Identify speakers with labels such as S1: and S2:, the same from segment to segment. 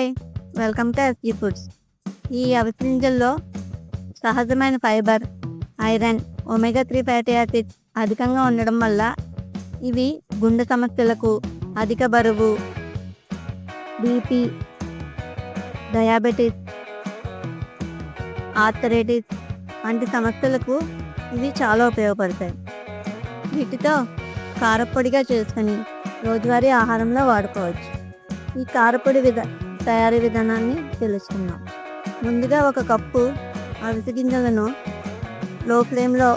S1: Hi welcome to SG foods. ఈ అవిసె గింజల్లో సహజమైన fibre iron omega three fatty acids అధికంగా ఉండడం వల్ల ఇవి గుండె సమస్యలకు అధిక బరువు బీపీ డయాబెటీస్ ఆర్థరైటిస్ వంటి సమస్యలకు ఇవి చాలా ఉపయోగపడతాయి. వీటితో కారపొడిగా చేసుకొని రోజువారీ ఆహారంలో వాడుకోవచ్చు. ఈ కారపొడి విధ తయారీ విధానాన్ని తెలుసుకుందాం. ముందుగా ఒక కప్పు అవిసె గింజలను లో ఫ్లేమ్లో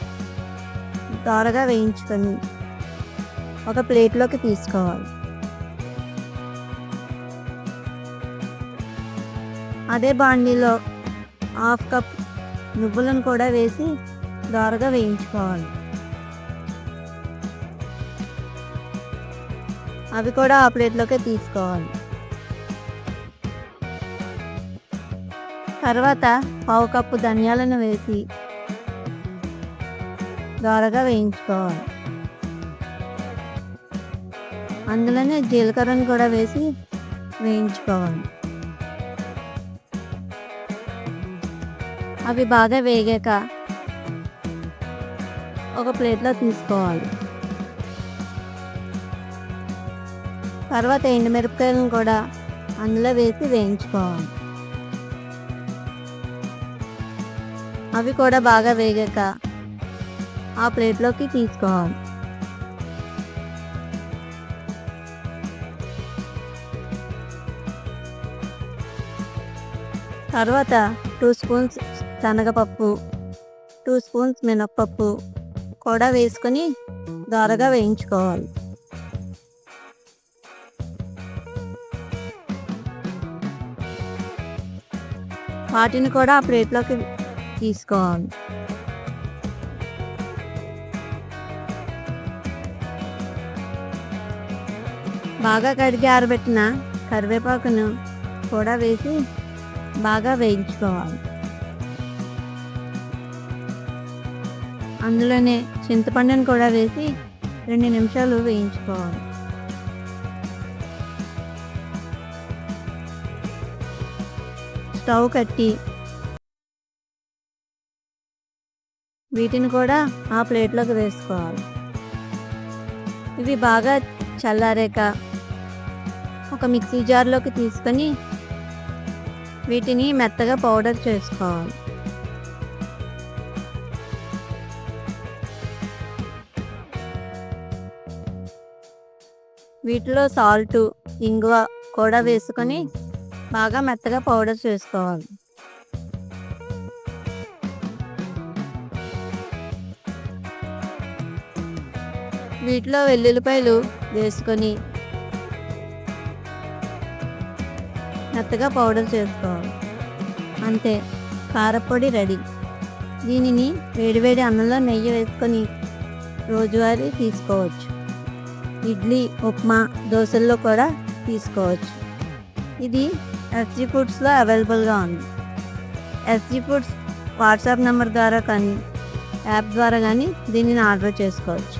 S1: దోరగా వేయించుకొని ఒక ప్లేట్లోకి తీసుకోవాలి. అదే బాండీలో హాఫ్ కప్ నువ్వులను కూడా వేసి దోరగా వేయించుకోవాలి. అవి కూడా ఆ ప్లేట్లోకి తీసుకోవాలి. తర్వాత పావు కప్పు ధనియాలను వేసి దోరగా వేయించుకోవాలి. అందులోనే జీలకర్రను కూడా వేసి వేయించుకోవాలి. అవి బాగా వేగాక ఒక ప్లేట్లో తీసుకోవాలి. తర్వాత ఎండుమిరపకాయలను కూడా అందులో వేసి వేయించుకోవాలి. అవి కూడా బాగా వేగాక ఆ ప్లేట్లోకి తీసుకోవాలి. తర్వాత టూ స్పూన్స్ శనగపప్పు టూ స్పూన్స్ మినప్పప్పు కూడా వేసుకొని దోరగా వేయించుకోవాలి. వాటిని కూడా ఆ ప్లేట్లోకి తీసుకోవాలి బాగా కడిగి ఆరబెట్టిన కరివేపాకును కూడా వేసి బాగా వేయించుకోవాలి. అందులోనే చింతపండుని కూడా వేసి రెండు నిమిషాలు వేయించుకోవాలి. స్టవ్ కట్టి వీటిని కూడా ఆ ప్లేట్లోకి వేసుకోవాలి. ఇవి బాగా చల్లారాక ఒక మిక్సీ జార్లోకి తీసుకొని వీటిని మెత్తగా పౌడర్ చేసుకోవాలి. వీటిలో సాల్ట్ ఇంగువ కూడా వేసుకొని బాగా మెత్తగా పౌడర్ చేసుకోవాలి. వీటిలో వెల్లుల్లిపాయలు వేసుకొని మెత్తగా పౌడర్ చేసుకోవాలి. అంతే కారపొడి రెడీ. దీనిని వేడివేడి అన్నంలో నెయ్యి వేసుకొని రోజువారీ తీసుకోవచ్చు. ఇడ్లీ ఉప్మా దోశల్లో కూడా తీసుకోవచ్చు. ఇది ఎస్జీ ఫుడ్స్లో అవైలబుల్గా ఉంది. ఎస్జీ ఫుడ్స్ వాట్సాప్ నెంబర్ ద్వారా కానీ యాప్ ద్వారా కానీ దీనిని ఆర్డర్ చేసుకోవచ్చు.